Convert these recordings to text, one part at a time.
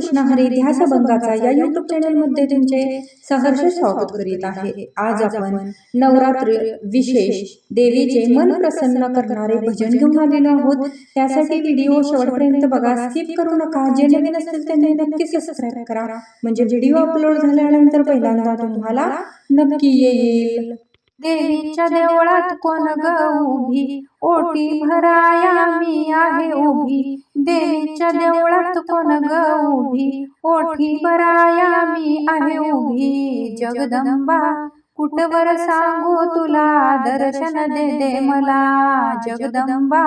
कृष्ण हरी ध्यास अभंगाचा या युट्यूब चॅनलमध्ये तुमचे सहर्ष स्वागत करीत आहे. आज आपण नवरात्र विशेष देवीचे मन प्रसन्न करणारे भजन घेऊन आलेलो आहोत. त्यासाठी व्हिडिओ शेवटपर्यंत बघा. स्किप करू नका. जे नवीन असतील त्यांनी नक्की सबस्क्राईब करा. म्हणजे व्हिडिओ अपलोड झाल्यानंतर पहिल्यांदा तुम्हाला नक्की येईल. देवीच्या देवळात कोण ग उभी? ओटी भराया मी आहे उभी. देवीच्या देवळात कोण ग उभी? ओटी भराया मी आहे उभी. जगदंबा कुठवर सांगू तुला दर्शन दे दे मला? जगदंबा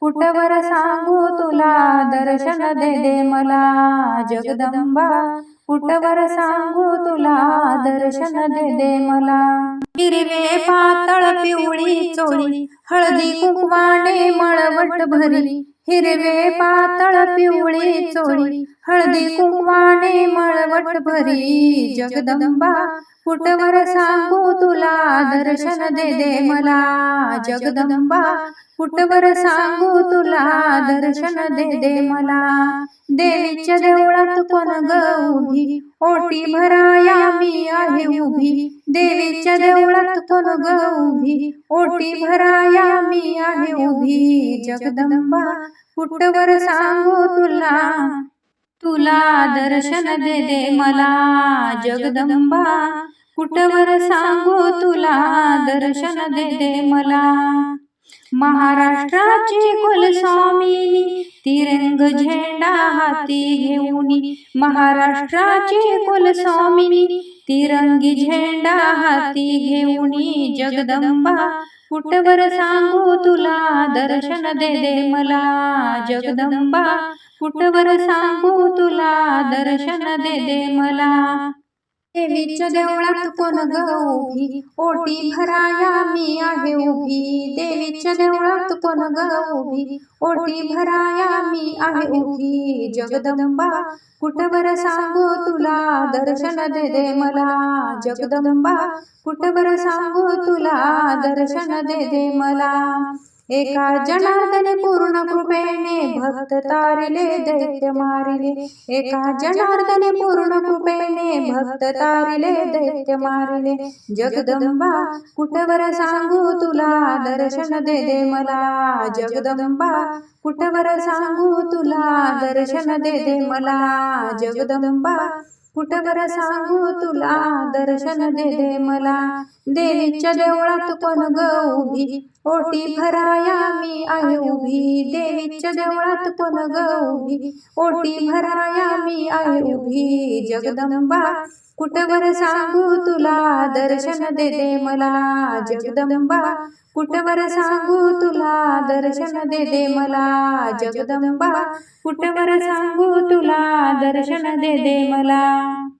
कुठवर सांगू तुला दर्शन दे दे मला? जगदंबा कुटवर सांगू तुला दर्शन दे दे मला? हिरवे पातळ पिवळी चोळी हळदी कुंकवाने मळवट भरी. हिरवे पातळ पिवळी चोळी हळदी कुंकवाने मळवट भरी जगदंबा कुटवर सांगू तुला दर्शन दे दे मला? जगदंबा कुटवर सांगू तुला दर्शन दे दे मला? देवीच्या देवळात कोण ग उभी? ओटी भराया मी आहे उभी. देवीच्या देवळात कोण ग उभी? ओटी भराया मी आहे उभी. जगदंबा कुटवर सांगू तुला तुला दर्शन दे दे मला जगदंबा. कुठवर सांगू तुला दर्शन दे दे मला? महाराष्ट्राची कुलस्वामिनी तिरंग झेंडा हाती घेऊनी महाराष्ट्राची कुलस्वामिनी तिरंगी झेंडा हाती घेऊनी जगदंबा कुठवर सांगू तुला? दर्शन दे दे मला. जगदंबा कुठवर सांगू तुला? दर्शन दे दे मला. देवीच्या देवळात कोण ग उभी? ओटी भराया मी आहे उभी. देवीच्या देवळात कोण ग उभी? ओटी भराया मी आहे उभी. जगदंबा कुठवर सांगू तुला दर्शन दे दे मला? जगदंबा कुठवर सांगू तुला दर्शन दे दे मला? एका जनार्दने पूर्ण कृपेने भक्त तारिले दैत्य मारिले. एका जनार्दने पूर्ण कृपेने भक्त तारिले दैत्य मारिले. जगदंबा कुठवर सांगू तुला दर्शन दे दे मला. जगदंबा कुठवर सांगू तुला दर्शन दे दे मला. जगदंबा कुठवर सांगू तुला दर्शन दे दे मला देवीच्या देवळात कोण ग उभी ओटी भराया मी आहे उभी देवीच्या देवळात कोण ग उभी ओटी भराया मी आहे उभी जगदंबा कुठवर सांगू तुला दर्शन दे दे मला जगदंबा कुठवर सांगू तुला दर्शन दे दे मला जगदंबा कुठवर सांगू तुला दर्शन दे दे मला ta